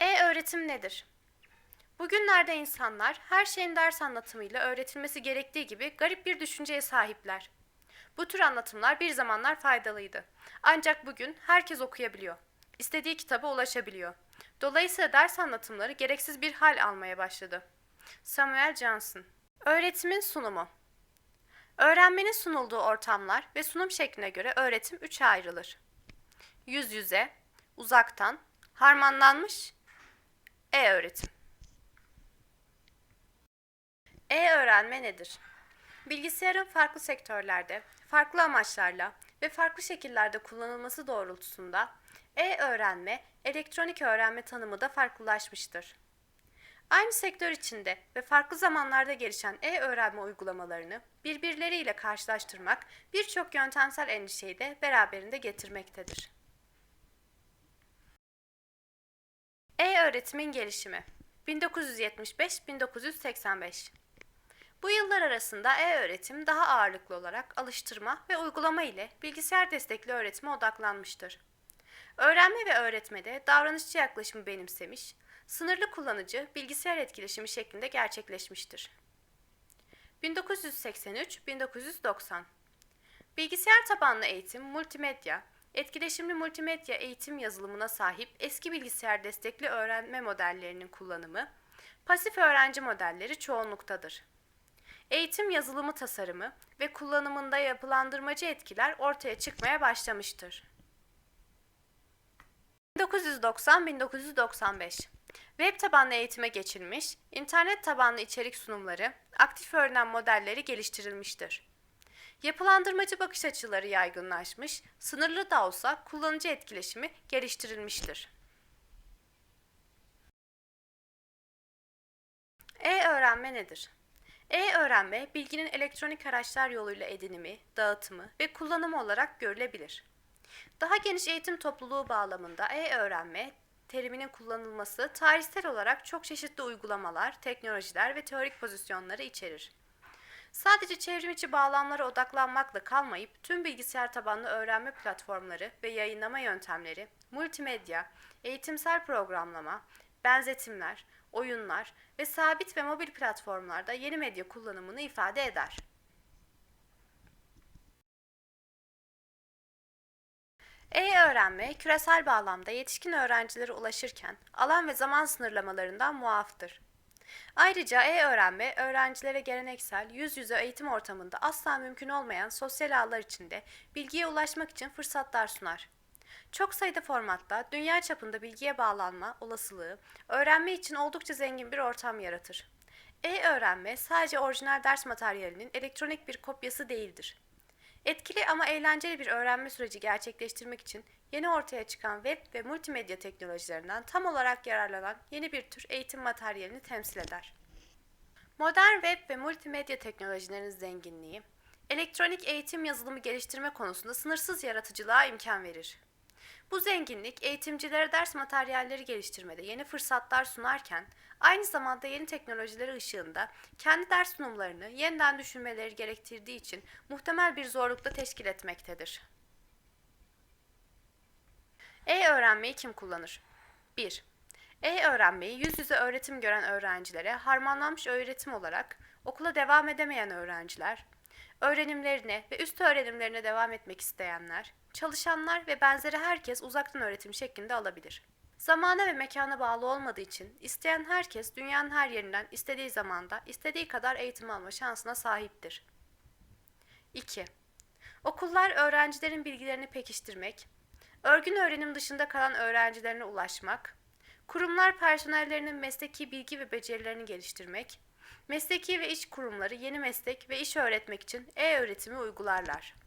E-öğretim nedir? Bugünlerde insanlar her şeyin ders anlatımıyla öğretilmesi gerektiği gibi garip bir düşünceye sahipler. Bu tür anlatımlar bir zamanlar faydalıydı. Ancak bugün herkes okuyabiliyor. İstediği kitaba ulaşabiliyor. Dolayısıyla ders anlatımları gereksiz bir hal almaya başladı. Samuel Johnson Öğretimin sunumu Öğrenmenin sunulduğu ortamlar ve sunum şekline göre öğretim üçe ayrılır. Yüz yüze, uzaktan, harmanlanmış, e-öğretim. E-öğrenme nedir? Bilgisayarın farklı sektörlerde, farklı amaçlarla ve farklı şekillerde kullanılması doğrultusunda e-öğrenme, elektronik öğrenme tanımı da farklılaşmıştır. Aynı sektör içinde ve farklı zamanlarda gelişen e-öğrenme uygulamalarını birbirleriyle karşılaştırmak birçok yöntemsel endişeyi de beraberinde getirmektedir. E-öğretimin gelişimi 1975-1985 Bu yıllar arasında e-öğretim daha ağırlıklı olarak alıştırma ve uygulama ile bilgisayar destekli öğretime odaklanmıştır. Öğrenme ve öğretmede davranışçı yaklaşımı benimsemiş, sınırlı kullanıcı bilgisayar etkileşimi şeklinde gerçekleşmiştir. 1983-1990 Bilgisayar tabanlı eğitim, multimedya, etkileşimli multimedya eğitim yazılımına sahip eski bilgisayar destekli öğrenme modellerinin kullanımı, pasif öğrenci modelleri çoğunluktadır. Eğitim yazılımı tasarımı ve kullanımında yapılandırmacı etkiler ortaya çıkmaya başlamıştır. 1990-1995 Web tabanlı eğitime geçilmiş, internet tabanlı içerik sunumları, aktif öğrenen modelleri geliştirilmiştir. Yapılandırmacı bakış açıları yaygınlaşmış, sınırlı da olsa kullanıcı etkileşimi geliştirilmiştir. E-öğrenme nedir? E-öğrenme, bilginin elektronik araçlar yoluyla edinimi, dağıtımı ve kullanımı olarak görülebilir. Daha geniş eğitim topluluğu bağlamında e-öğrenme teriminin kullanılması tarihsel olarak çok çeşitli uygulamalar, teknolojiler ve teorik pozisyonları içerir. Sadece çevrim içi bağlamlara odaklanmakla kalmayıp tüm bilgisayar tabanlı öğrenme platformları ve yayınlama yöntemleri, multimedya, eğitimsel programlama, benzetimler, oyunlar ve sabit ve mobil platformlarda yeni medya kullanımını ifade eder. E-öğrenme, küresel bağlamda yetişkin öğrencilere ulaşırken alan ve zaman sınırlamalarından muaftır. Ayrıca e-öğrenme, öğrencilere geleneksel, yüz yüze eğitim ortamında asla mümkün olmayan sosyal ağlar içinde bilgiye ulaşmak için fırsatlar sunar. Çok sayıda formatta dünya çapında bilgiye bağlanma olasılığı, öğrenme için oldukça zengin bir ortam yaratır. E-öğrenme sadece orijinal ders materyalinin elektronik bir kopyası değildir. Etkili ama eğlenceli bir öğrenme süreci gerçekleştirmek için yeni ortaya çıkan web ve multimedya teknolojilerinden tam olarak yararlanan yeni bir tür eğitim materyalini temsil eder. Modern web ve multimedya teknolojilerinin zenginliği, elektronik eğitim yazılımı geliştirme konusunda sınırsız yaratıcılığa imkan verir. Bu zenginlik eğitimcilere ders materyalleri geliştirmede yeni fırsatlar sunarken aynı zamanda yeni teknolojileri ışığında kendi ders sunumlarını yeniden düşünmeleri gerektirdiği için muhtemel bir zorlukta teşkil etmektedir. E-öğrenmeyi kim kullanır? 1. E-öğrenmeyi yüz yüze öğretim gören öğrencilere harmanlanmış öğretim olarak okula devam edemeyen öğrenciler, öğrenimlerine ve üst öğrenimlerine devam etmek isteyenler, çalışanlar ve benzeri herkes uzaktan öğretim şeklinde alabilir. Zamana ve mekana bağlı olmadığı için isteyen herkes dünyanın her yerinden istediği zamanda istediği kadar eğitim alma şansına sahiptir. 2. Okullar öğrencilerin bilgilerini pekiştirmek, örgün öğrenim dışında kalan öğrencilerine ulaşmak, kurumlar personellerinin mesleki bilgi ve becerilerini geliştirmek, mesleki ve iş kurumları yeni meslek ve iş öğretmek için e-öğretimi uygularlar.